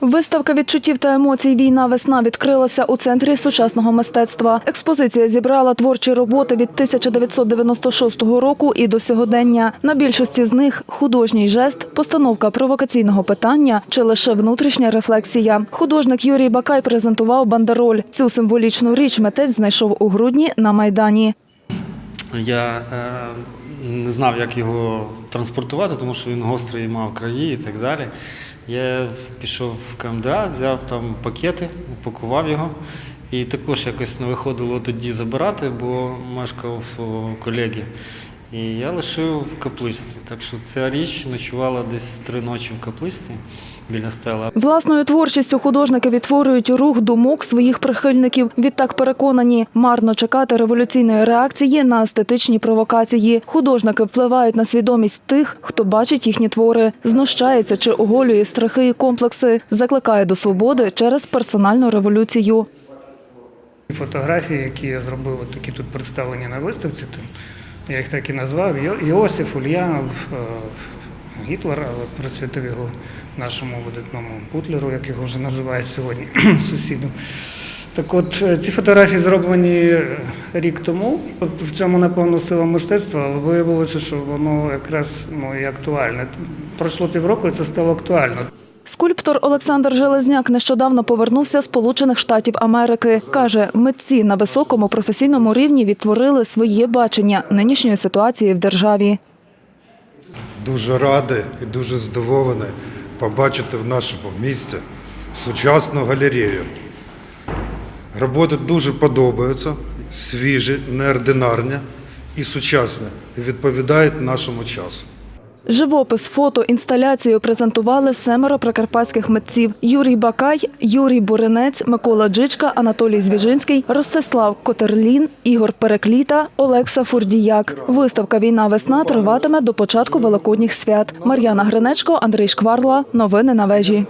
Виставка відчуттів та емоцій Війна весна відкрилася у центрі сучасного мистецтва. Експозиція зібрала творчі роботи від 1996 року і до сьогодення. На більшості з них художній жест, постановка провокаційного питання чи лише внутрішня рефлексія. Художник Юрій Бакай презентував бандероль. Цю символічну річ митець знайшов у грудні на майдані. Я е, не знав, як його транспортувати, тому що він гострий мав краї і так далі. Я пішов в КМДА, взяв там пакети, упакував його. І також якось не виходило тоді забирати, бо мешкав свого колеги. І я лишив в капличці. Так що ця річ ночувала десь три ночі в капличці біля стела. Власною творчістю художники відтворюють рух думок своїх прихильників. Відтак переконані, марно чекати революційної реакції на естетичні провокації. Художники впливають на свідомість тих, хто бачить їхні твори, знущається чи оголює страхи і комплекси, закликає до свободи через персональну революцію. Фотографії, які я зробив, такі тут представлені на виставці, то я їх так і назвав. Йо- Іосиф, Ульянов, е, Гітлер, але присвятив його нашому видатному Путлеру, як його вже називають сьогодні сусідом. Так от е, ці фотографії зроблені рік тому. От в цьому, напевно, сила мистецтва, але виявилося, що воно якраз ну, і актуальне. Пройшло півроку, і це стало актуально. Скульптор Олександр Железняк нещодавно повернувся з Сполучених Штатів Америки. Каже, митці на високому професійному рівні відтворили своє бачення нинішньої ситуації в державі. Дуже радий і дуже здивований побачити в нашому місті сучасну галерею. Роботи дуже подобаються, свіжі, неординарні і сучасні, і відповідають нашому часу. Живопис, фото, інсталяцію презентували семеро прикарпатських митців: Юрій Бакай, Юрій Буренець, Микола Джичка, Анатолій Звіжинський, Ростислав Котерлін, Ігор Перекліта, Олекса Фурдіяк. Виставка Війна весна триватиме до початку великодніх свят. Мар'яна Гринечко, Андрій Шкварла. Новини на вежі.